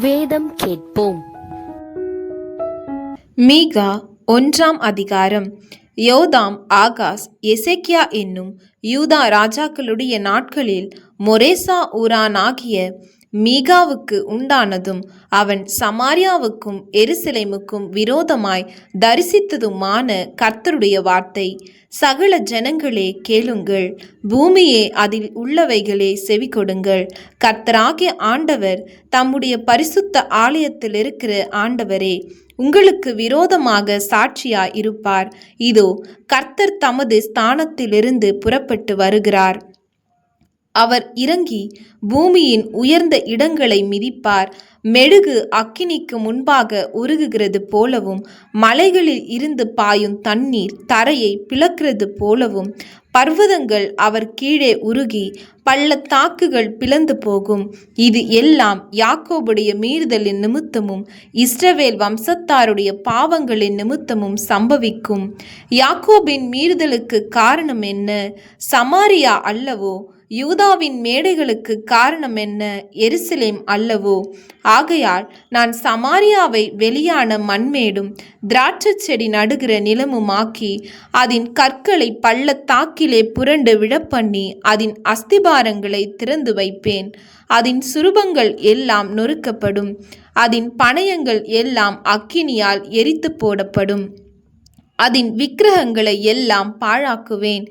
வேதம் கேட்போம். மீகா ஒன்றாம் அதிகாரம். யோதாம் ஆகாஸ் எசேக்கியா என்னும் யூதா ராஜாக்களுடைய நாட்களில் மொரேசா ஊரானாகிய மீகாவுக்கு உண்டானதும் அவன் சமாரியாவுக்கும் எருசலேமுக்கும் விரோதமாய் தரிசித்ததுமான கர்த்தருடைய வார்த்தை. சகல ஜனங்களே கேளுங்கள். பூமியே அதில் உள்ளவைகளே செவி கொடுங்கள் கர்த்தராகிய ஆண்டவர் தம்முடைய பரிசுத்த ஆலயத்தில் இருக்கிற ஆண்டவரே உங்களுக்கு விரோதமாக சாட்சியாய் இருப்பார் இதோ கர்த்தர் தமது ஸ்தானத்திலிருந்து புறப்பட்டு வருகிறார். அவர் இறங்கி பூமியின் உயர்ந்த இடங்களை மிதிப்பார். மெழுகு அக்கினிக்கு முன்பாக உருகுகிறது போலவும் மலைகளில் இருந்து பாயும் தண்ணீர் தரையை பிளக்கிறது போலவும் பர்வதங்கள் அவர் கீழே உருகி பள்ளத்தாக்குகள் பிளந்து போகும். இது எல்லாம் யாக்கோபுடைய மீறுதலின் நிமித்தமும் இஸ்ரவேல் வம்சத்தாருடைய பாவங்களின் நிமித்தமும் சம்பவிக்கும். யாக்கோபின் மீறுதலுக்கு காரணம் என்ன? சமாரியா அல்லவோ? யூதாவின் மேடைகளுக்கு காரணம் என்ன? எருசலேம் அல்லவோ? ஆகையால் நான் சமாரியாவை வெளியான மண்மேடும் திராட்சைச் செடி நடுகிற நிலமுமாக்கி அதன் கற்களை பள்ளத்தாக்கிலே புரண்டு விழப்பண்ணி அதன் அஸ்திபாரங்களை திறந்து வைப்பேன். அதன் சுரூபங்கள் எல்லாம் நொறுக்கப்படும். அதன் பணயங்கள் எல்லாம் அக்கினியால் எரித்து போடப்படும். அதன் விக்கிரகங்களை எல்லாம் பாழாக்குவேன்.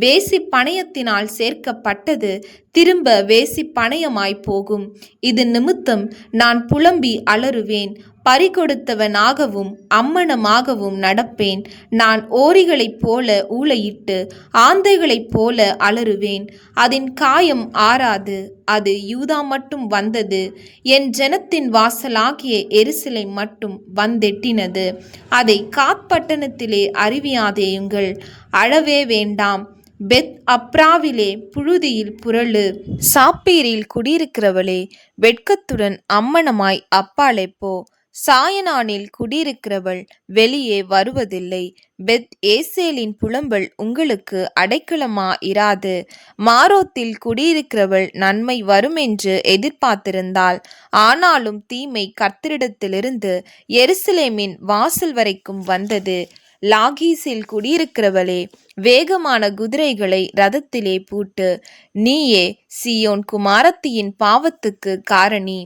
வேசி பணயத்தினால் சேர்க்கப்பட்டது திரும்ப வேசி பணயமாய் போகும். இது நிமித்தம் நான் புலம்பி அலறுவேன். பறிகொடுத்தவனாகவும் அம்மணமாகவும் நடப்பேன். நான் ஓரிகளைப் போல ஊளையிட்டு ஆந்தைகளைப் போல அலறுவேன். அதன் காயம் ஆறாது. அது யூதா மட்டும் வந்தது. என் ஜனத்தின் வாசலாகிய எரிசிலை மட்டும் வந்தெட்டினது. அதை காத்பட்டணத்திலே அறிவியாதேயுங்கள். அழவே வேண்டாம். பெத் அப்ராவிலே புழுதியில் புரளு. சாப்பீரில் குடியிருக்கிறவளே வெட்கத்துடன் அம்மணமாய் அப்பாலே போ. சாயனானில் குடியிருக்கிறவள் வெளியே வருவதில்லை. பெத் ஏசேலின் புலம்பல் உங்களுக்கு அடைக்கலமா இராது. மாரோத்தில் குடியிருக்கிறவள் நன்மை வருமென்று எதிர்பார்த்திருந்தாள். ஆனாலும் தீமை கர்த்தரிடத்திலிருந்து எருசலேமின் வாசல் வரைக்கும் வந்தது. லாகீஸில் குடியிருக்கிறவளே வேகமான குதிரைகளை ரதத்திலே பூட்டு நீயே சியோன் குமாரத்தியின் பாவத்துக்கு காரணி.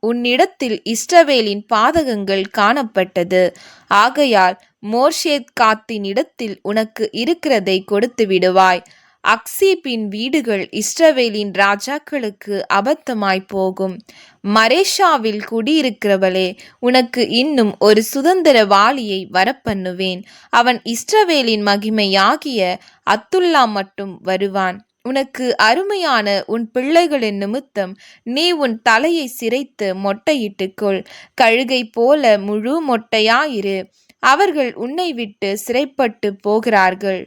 உன்னிடத்தில் இஸ்ரவேலின் பாதகங்கள் காணப்பட்டது. ஆகையால் மோர்ஷேத் காத்தின் இடத்தில் உனக்கு இருக்கிறதை கொடுத்து விடுவாய் அக்சீப்பின் வீடுகள் இஸ்ரவேலின் ராஜாக்களுக்கு அபத்தமாய் போகும். மரேஷாவில் குடியிருக்கிறவளே உனக்கு இன்னும் ஒரு சுதந்திர வாளியை வரப்பண்ணுவேன். அவன் இஸ்ரவேலின் மகிமையாகிய அத்துல்லா மட்டும் வருவான். உனக்கு அருமையான உன் பிள்ளைகளின் நிமித்தம் நீ உன் தலையை சிரைத்து மொட்டையிட்டுக்கொள் கழுகை போல முழு மொட்டையாயிரு. அவர்கள் உன்னை விட்டு சிறைப்பட்டு போகிறார்கள்.